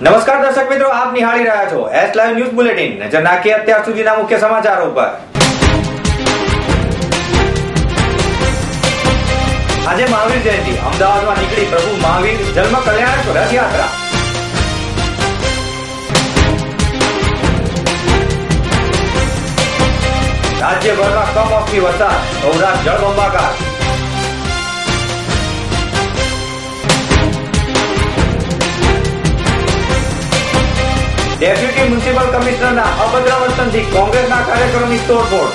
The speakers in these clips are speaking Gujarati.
નમસ્કાર દર્શક મિત્રો, આપ નિહાળી રહ્યા છો એસ લાઈવ ન્યૂઝ બુલેટિન નજર નાખીએ અત્યાર સુધીના મુખ્ય સમાચારો પર આજે મહાવીર જયંતિ. અમદાવાદમાં નીકળી પ્રભુ મહાવીર જન્મ કલ્યાણક રથયાત્રા. રાજ્યભરમાં કમોસમી વરસાદ. સૌરાષ્ટ્ર જળબંબાકાર. ડેપ્યુટી મ્યુનિસિપલ કમિશનરના અભદ્ર વર્તનથી કોંગ્રેસના કાર્યકરોની તોડફોડ.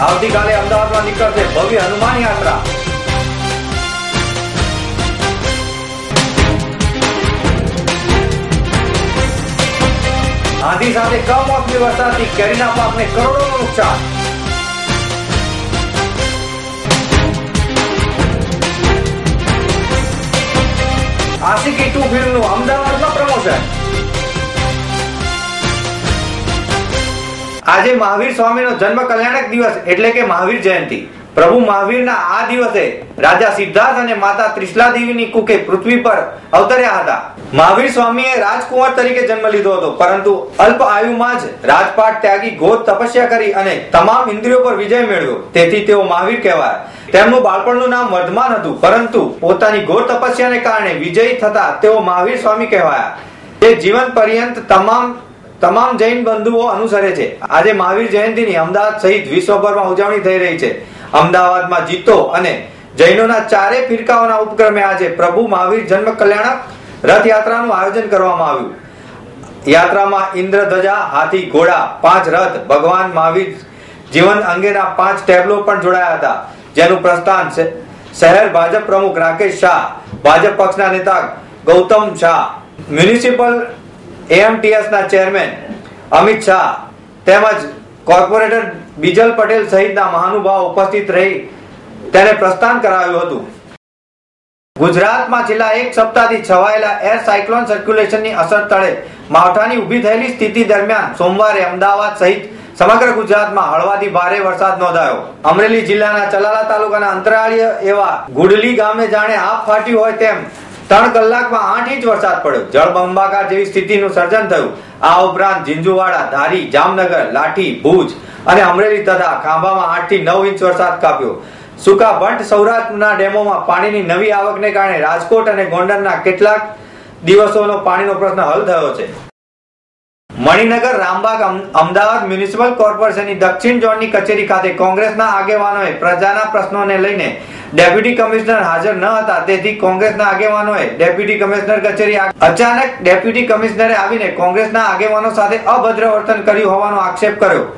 આવતીકાલે અમદાવાદમાં નીકળશે ભવ્ય હનુમાન યાત્રા. આંધી સાથે કમોસમી વરસાદથી કેરીના પાકને કરોડોનું નુકસાન. આશિકી ટુ ફિલ્મનું અમદાવાદમાં પ્રમોશન. આજે મહાવીર સ્વામીનો જન્મ કલ્યાણક દિવસ એટલે કે મહાવીર જયંતિ. પ્રભુ મહાવીરના આ દિવસે રાજા સિદ્ધાર્થ અને માતા ત્રિશલા દેવીની કુકે પૃથ્વી પર અવતર્યા હતા. મહાવીર સ્વામીએ રાજકુંવર તરીકે જન્મ લીધો હતો, પરંતુ અલ્પ આયુમાં જ રાજપાટ ત્યાગી ઘોર તપસ્યા કરી અને તમામ ઇન્દ્રિયો પર વિજય મેળવ્યો. તેથી તેઓ મહાવીર કહેવાય. તેમનું બાળપણનું નામ વર્ધમાન હતું, પરંતુ પોતાની ઘોર તપસ્યાને કારણે વિજયી થતા તેઓ મહાવીર સ્વામી કહેવાયા. તે જીવન પર્યંત તમામ તમામ જૈન બંધુઓ અનુસરે છે. આજે મહાવીર જયંતિની અમદાવાદ સહિત વિશ્વભરમાં ઉજવણી થઈ રહી છે. અમદાવાદમાં જીતો અને જૈનોના ચારે ફિરકાઓના ઉપક્રમે આજે પ્રભુ મહાવીર જન્મ કલ્યાણક રથયાત્રાનું આયોજન કરવામાં આવ્યું. યાત્રામાં ઇન્દ્રધજા હાથી, ઘોડા, પાંચ રથ, ભગવાન મહાવીર જીવન અંગેના પાંચ ટેબલો પણ જોડાયા હતા. જેનું પ્રસ્થાન શહેર ભાજપ પ્રમુખ રાકેશ શાહ, ભાજપ પક્ષના નેતા ગૌતમ શાહ, મ્યુનિસિપલ એએમટીએસ ના ચેરમેન અમિત શાહ તેમજ કોર્પોરેટર બીજલ પટેલ સહિતના મહાનુભાવ ઉપસ્થિત રહી તેને પ્રસ્થાન કરાવ્યું હતું. ગુજરાતમાં છેલ્લા એક સપ્તાહથી છવાયેલા એર સાયક્લોન સર્ક્યુલેશનની અસર તળે માવઠાની ઊભી થયેલી સ્થિતિ દરમિયાન સોમવારે અમદાવાદ સહિત સમગ્ર ગુજરાતમાં હળવાથી ભારે વરસાદ નોંધાયો. અમરેલી જિલ્લાના ચલાલા તાલુકાના અંતરાળીય એવા ગુડલી ગામે જાણે આપ ફાટ્યું હોય તેમ ત્રણ કલાકમાં આઠ ઇંચ વરસાદ પડ્યો. જળબંબાકાર જેવી સ્થિતિનું સર્જન થયું. આ ઉપરાંત ઝીંઝુવાડા ધારી, જામનગર, લાઠી, ભુજ અને અમરેલી તથા ખાંભામાં આઠથી નવ ઇંચ વરસાદ કાપ્યો. સુકા બંધ સૌરાષ્ટ્રના ડેમોમાં પાણીની નવી આવકને કારણે રાજકોટ અને ગોંડલના કેટલાક દિવસોનો પાણીનો પ્રશ્ન હલ થયો છે. મણિનગર, રામબાગ અમદાવાદ મ્યુનિસિપલ કોર્પોરેશનની દક્ષિણ ઝોનની કચેરી ખાતે કોંગ્રેસના આગેવાનોએ પ્રજાના પ્રશ્નોને લઈને ડેપ્યુટી કમિશનર હાજર ન હતા. તેથી કોંગ્રેસના આગેવાનોએ ડેપ્યુટી કમિશનર કચેરી અચાનક ડેપ્યુટી કમિશનરે આવીને કોંગ્રેસના આગેવાનો સાથે અભદ્ર વર્તન કર્યું હોવાનો આક્ષેપ કર્યો.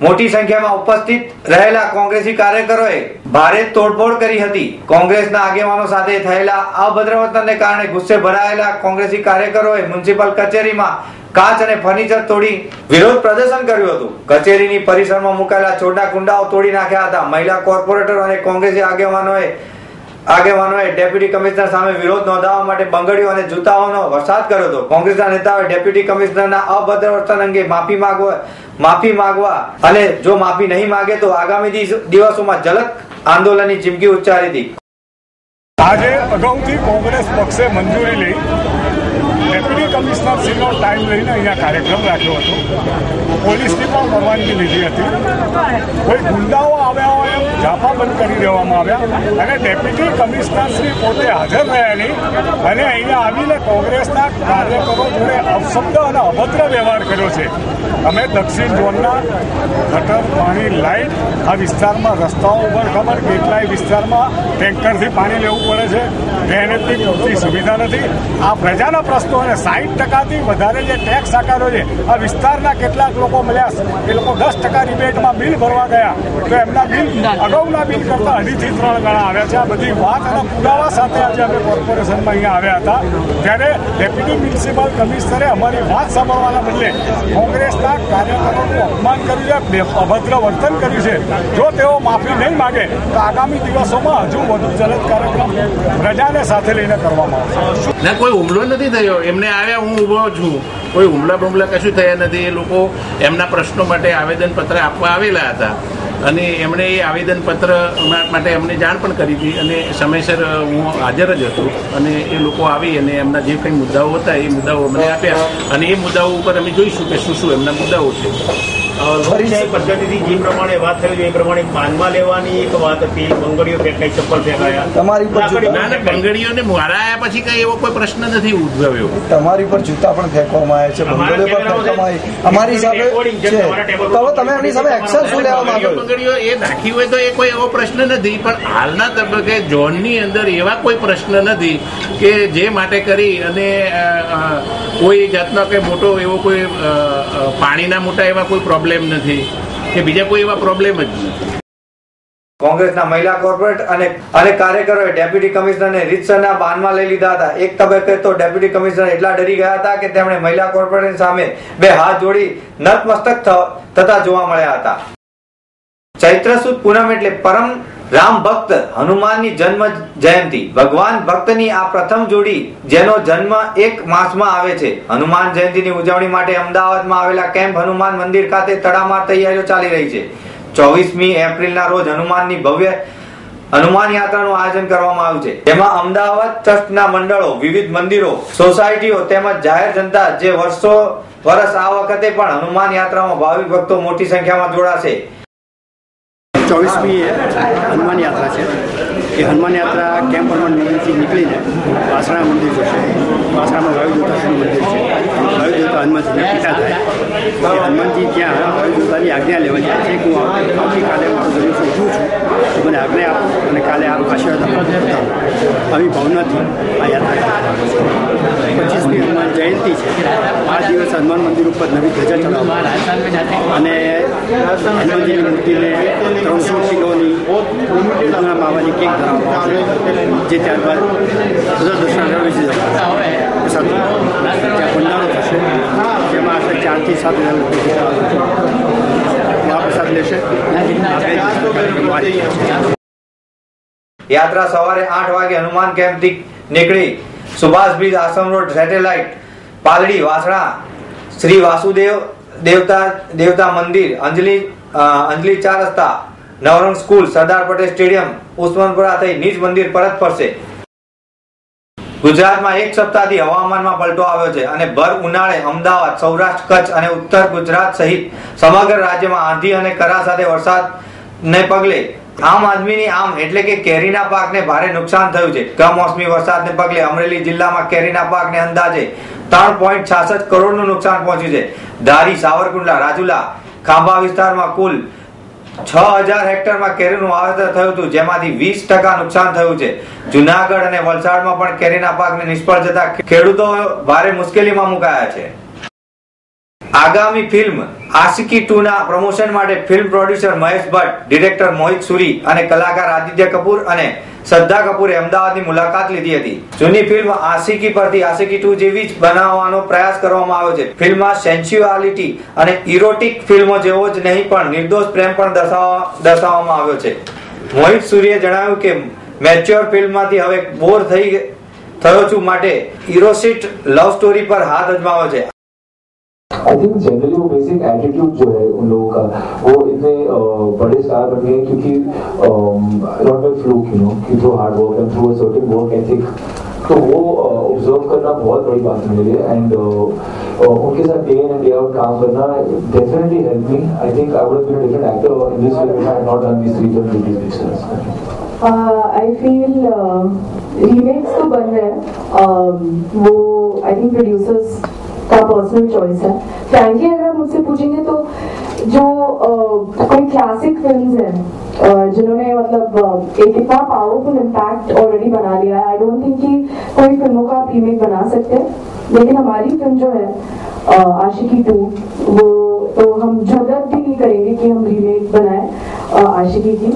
મોટી સંખ્યામાં ઉપસ્થિત રહેલા કોંગ્રેસી કાર્યકરોએ ભારે તોડફોડ કરી હતી. કોંગ્રેસના આગેવાનો સાથે થયેલા અભદ્ર વર્તનને કારણે ગુસ્સે ભરાયેલા કોંગ્રેસી કાર્યકરોએ મ્યુનિસિપલ કચેરીમાં કાચ અને ફર્નિચર તોડી વિરોધ પ્રદર્શન કર્યું હતું. કચેરીની પરિસરમાં મુકાયેલા છોટા કુંડાઓ તોડી નાખ્યા હતા. મહિલા કોર્પોરેટર અને કોંગ્રેસી આગેવાનોએ આગેવાનોએ ડેપ્યુટી કમિશનર સામે વિરોધ નોંધાવવા માટે બંગડીઓ અને જૂતાઓનો વરસાદ કર્યો હતો. કોંગ્રેસના નેતાઓએ ડેપ્યુટી કમિશનરના અભદ્ર વર્તન અંગે માફી માંગવા માફી માંગવા અને જો માફી નહીં માંગે તો આગામી દિવસોમાં જલક આંદોલનની ચીમકી ઉચ્ચારી હતી. આજે અગાઉથી કોંગ્રેસ પક્ષે મંજૂરી લઈ ડેપ્યુટી કમિશનરશ્રીનો ટાઈમ લઈને અહીંયા કાર્યક્રમ રાખ્યો હતો. પોલીસની પણ પરવાનગી લીધી હતી. કોઈ ગુંડાઓ આવ્યા હોય ઝાપા બંધ કરી દેવામાં આવ્યા અને ડેપ્યુટી કમિશનરશ્રી પોતે હાજર નહીં અને અહીંયા આવીને કોંગ્રેસના કાર્યકરો જોડે અપશબ્દ અને અભદ્ર વ્યવહાર કર્યો છે. અમે દક્ષિણ ઝોનના ગટર પાણી લાઈટ આ વિસ્તારમાં રસ્તાઓ ઉપર ખબર કેટલાય વિસ્તારમાં ટેન્કરથી પાણી લેવું પડે છે. ડ્રેનેજની પૂરતી સુવિધા નથી. આ પ્રજાના પ્રશ્નો અને સાહીઠ ટકાથી વધારે જે ટેક્સ આકારો છે, આ વિસ્તારના કેટલાક લોકો મળ્યા. એ લોકો દસ ટકા રિબેટમાં બિલ ભરવા ગયા. તો એમના બિલ અગાઉના બિલ કરતાં અઢીથી ત્રણ ગણા આવ્યા છે. આ બધી વાત અને પુરાવા સાથે આજે અમે કોર્પોરેશનમાં અહીંયા આવ્યા હતા. ત્યારે ડેપ્યુટી મ્યુનિસિપલ કમિશનરે અમારી વાત સાંભળવાના બદલે કોંગ્રેસના કાર્યકરોનું અપમાન કર્યું છે અભદ્ર વર્તન કર્યું છે. જો તેઓ માફી નહીં માગે તો આગામી દિવસોમાં હજુ વધુ જલદ કાર્યક્રમ પ્રજાને સાથે લઈને કરવામાં આવશે. ના કોઈ હુમલો નથી થયો. એમને આવ્યા હું ઊભો છું. કોઈ હુમલા બુમલા કશું થયા નથી. એ લોકો એમના પ્રશ્નો માટે આવેદનપત્ર આપવા આવેલા હતા. અને એમણે એ આવેદનપત્ર માટે અમને જાણ પણ કરી હતી અને સમયસર હું હાજર જ હતો અને એ લોકો આવી અને એમના જે કંઈ મુદ્દાઓ હતા એ મુદ્દાઓ અમને આપ્યા અને એ મુદ્દાઓ ઉપર અમે જોઈશું કે શું શું એમના મુદ્દાઓ છે. લોકશાહી પદ્ધતિથી જે પ્રમાણે વાત થઈ એ પ્રમાણે માનમાં લેવાની એક વાત હતી. બંગડીઓ ફેંકાઈ ચપ્પલ ફેંકાયા તમારી પર જૂતા ના ના બંગડીઓને મારા પછી કઈ એવો કોઈ પ્રશ્ન નથી ઉદ્ભવ્યો? તમારી પર જૂતા પણ ફેંકવામાં આવ્યા છે બંગડીઓ પર ફેંકવામાં આવે. અમારી સામે તો તમે એમની સામે એક્શન શું લેવા માંગો બંગડીઓ એ નાખી હોય તો એ કોઈ એવો પ્રશ્ન નથી પણ હાલના તબક્કે ઝોનની અંદર એવા કોઈ પ્રશ્ન નથી કે જે માટે કરી અને કોઈ જાતનો કે મોટો એવો કોઈ પાણીના મોટા એવા કોઈ પ્રોબ્લેમ નથી, કે બીજા કોઈ એવા પ્રોબ્લેમ જ નથી. કોંગ્રેસના મહિલા કોર્પોરેટ અને અને કાર્યકરોએ ડેપ્યુટી કમિશનરને રીતસરના બાનમાં લઈ લીધા હતા. એક તબક્કે તો ડેપ્યુટી કમિશનર એટલા ડરી ગયા હતા કે તેમણે મહિલા કોર્પોરેટ સામે બે હાથ જોડી નતમસ્તક થતા જોવા મળ્યા હતા. ચૈત્ર સુદ પૂનમ એટલે પરમ રામ ભક્ત હનુમાનની જન્મ જયંતિ. ભગવાન ભક્તની આ પ્રથમ જોડી, જેનો જન્મ એક માસમાં આવે છે. હનુમાન જયંતિની ઉજવણી માટે અમદાવાદમાં આવેલા કેમ્પ હનુમાન મંદિર ખાતે તડામાર તૈયારીઓ ચાલી રહી છે. ચોવીસમી એપ્રિલના રોજ હનુમાનની ભવ્ય હનુમાન યાત્રાનું આયોજન કરવામાં આવ્યું છે. જેમાં અમદાવાદ ટ્રસ્ટના મંડળો, વિવિધ મંદિરો, સોસાયટીઓ તેમજ જાહેર જનતા જે વર્ષો, વર્ષ આ વખતે પણ હનુમાન યાત્રામાં ભાવિક ભક્તો મોટી સંખ્યામાં જોડાશે. ચોવીસમી હનુમાન યાત્રા છે. એ હનુમાન યાત્રા કેમ્પ હનુમાન મંદિરથી નીકળીને વાસણા મંદિર જશે વાસણામાં વાયુ મંદિર છે, વાયુ દેવતા હનુમાનજીના પિતા થાય. એ હનુમાનજી ત્યાં વાયુ દેવતાની આજ્ઞા લેવા જાય છે હું આવતી- આવતીકાલે મારો જન્મ ઉઠું છું. તો મને આજ્ઞા આપો અને કાલે આપ આશીર્વાદ આપો. આવી ભાવનાથી આ યાત્રા પચીસમી હનુમાન જયંતિ છે. આ દિવસ હનુમાન મંદિર ઉપર નવી ધજા ચડાવવામાં અને હનુમાનજીની મૂર્તિને ત્રણસો કિલોની બાવાની માવાની કેક જે ત્યારબાદ બધા દર્શન રવિજી પ્રસાદ ત્યાં ભંડારો થશે જેમાં આશરે ચારથી સાત હજાર લોકો મહાપ્રસાદ લેશે. યાત્રા સવારે આઠ વાગે હનુમાન કેમ્પથી નીકળી Subhash bridge Ashram road Satellite, Paldi, Vasna, Shri Vasudev દેવતા દેવતા મંદિર, અંજલિ અંજલિ ચાર રસ્તા નવરંગ સ્કૂલ, સરદાર પટેલ સ્ટેડિયમ, ઉસ્માનપુરા થઈ નિજ મંદિર પરત ફરશે. ગુજરાતમાં એક સપ્તાહથી હવામાનમાં પલટો આવ્યો છે અને ભર ઉનાળે અમદાવાદ, સૌરાષ્ટ્ર, કચ્છ અને ઉત્તર ગુજરાત સહિત સમગ્ર રાજ્યમાં આંધી અને કરા સાથે વરસાદને પગલે આમ આદમીની આમ એટલે કે કેરીના પાકને ભારે નુકસાન થયું છે. કમોસમી વરસાદને પગલે અમરેલી જિલ્લામાં કેરીના પાકને અંદાજે ત્રણ પોઈન્ટ છાસઠ કરોડનું નુકસાન પહોંચ્યું છે. ધારી સાવરકુંડલા, રાજુલા, ખાંભા વિસ્તારમાં કુલ છ હજાર હેક્ટરમાં મુકાયા છે. આગામી ફિલ્મ આશિકી ટુ ના પ્રમોશન માટે film producer Mahesh Bhatt, director Mohit Suri અને કલાકાર આદિત્ય કપૂર અને શ્રદ્ધા કપૂરે અમદાવાદની મુલાકાત લીધી હતી જૂની ફિલ્મ આશિકી પરથી આશિકી ટુ જેવી જ બનાવવાનો પ્રયાસ કરવામાં આવ્યો છે ફિલ્મમાં સેન્સ્યુઆલિટી અને ઇરોટિક ફિલ્મો જેવો જ નહીં પણ નિર્દોષ પ્રેમ પણ દર્શાવવા દર્શાવવામાં આવ્યો છે મોહિત સૂરીએ જણાવ્યું કે મેચ્યોર ફિલ્મમાંથી હવે બોર થઈ થયો છું માટે ઇરોસિટ લવ સ્ટોરી પર હાથ અજમાવ્યો છે आई थिंक जनरली वो बेसिक एटीट्यूड जो है उन लोगों का वो इतने अ, बड़े स्टार बन गए हैं क्योंकि not by fluke you know कि through hard work and through a certain work ethic तो वो ऑब्ज़र्व करना बहुत बड़ी बात है मेरे एंड उनके साथ day in and day out काम करना definitely help me I think I would been a different actor in this if I not done this three film duties I feel remakes तो बन रहे हैं। Um, वो आई थिंक प्रोड्यूसर्स का पर्सनल चॉइस है। फ्रैंकली अगर आप मुझसे पूछेंगे तो जो कोई क्लासिक फिल्म्स हैं जिन्होंने मतलब एक इतना पावरफुल इम्पैक्ट ऑलरेडी बना लिया है। आई डोंट थिंक कि कोई फ़िल्मों का आप रीमेक बना सकते हैं, लेकिन हमारी फ़िल्म जो है आशिकी टू, वो तो हम ज़रूरत भी नहीं करेंगे कि हम रीमेक बनाए आशिकी की।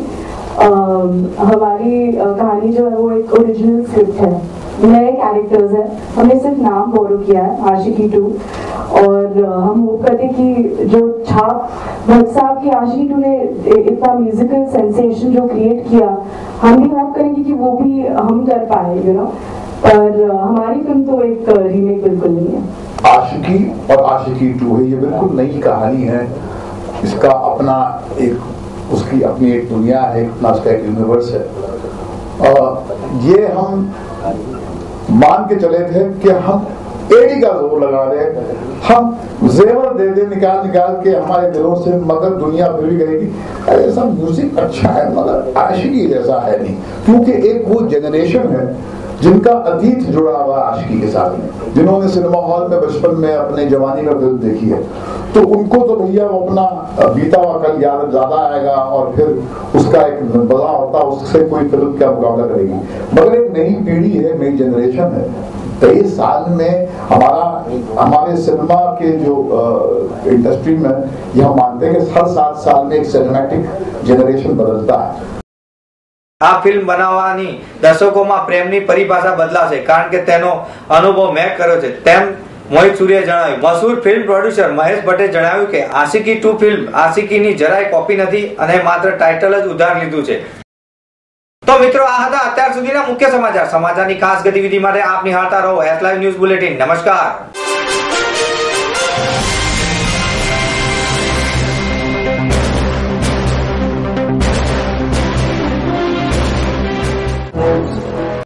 हमारी कहानी जो है, वो एक ओरिजिनल स्क्रिप्ट है। नए कैरेक्टर्स हैं। हमने सिर्फ़ नाम बोरो किया है, आशिकी टू और हम होप करते कि जो छाप, भट्ट साहब की आशिकी टू ने इतना म्यूजिकल सेंसेशन जो क्रिएट किया, हम भी होप करेंगे कि वो भी हम कर पाए यू नो पर हमारी फ़िल्म तो एक रीमेक बिल्कुल नहीं है। आशिकी और आशिकी टू है, ये बिल्कुल नई कहानी है। इसका अपना एक, उसकी अपनी एक दुनिया है अपना उसका एक यूनिवर्स है। और ये हम मान के चले थे कि हम एडी का ज़ोर लगा रहे हम जेवर दे दे, निकाल निकाल के हमारे दिलों से मगर दुनिया फिर भी अरे ऐसा म्यूज़िक अच्छा है, मगर आशिकी जैसा है नहीं। क्योंकि एक वो जनरेशन है जिनका अतीत जुड़ा हुआ आशिकी के साथ। जिन्होंने सिनेमा हॉल में बचपन में अपने जवानी में फ़िल्म देखी है। तो उनको तो भैया वो अपना बीता हुआ कल याद ज़्यादा आएगा और फिर उसका एक बदला होता उससे कोई फ़िल्म क्या मुकाबला करेगी। मगर एक नई पीढ़ी है, नई जनरेशन है। तेईस साल में हमारा, हमारे सिनेमा के जो इंडस्ट्री में यह मानते हैं कि हर सात साल में एक सिनेमैटिक जनरेशन बदलता है। આ ફિલ્મ બનાવવાની દર્શકોમાં પ્રેમની પરિભાષા બદલાશે, કારણ કે તેનો અનુભવ મેં કર્યો છે. તેમ મોહિત સૂર્યે જણાવ્યું, મશહૂર ફિલ્મ પ્રોડ્યુસર મહેશ ભટ્ટે જણાવ્યું કે આશિકી ટુ ફિલ્મ, આશિકીની જરાય કોપી નથી અને માત્ર ટાઇટલ જ ઉધાર લીધું છે. તો મિત્રો, આ હતા અત્યાર સુધીના મુખ્ય સમાચાર. સમાચારની ખાસ ગતિવિધિ માટે આપ નિહાળતા રહો. એસ લાઈવ ન્યૂઝ બુલેટિન નમસ્કાર.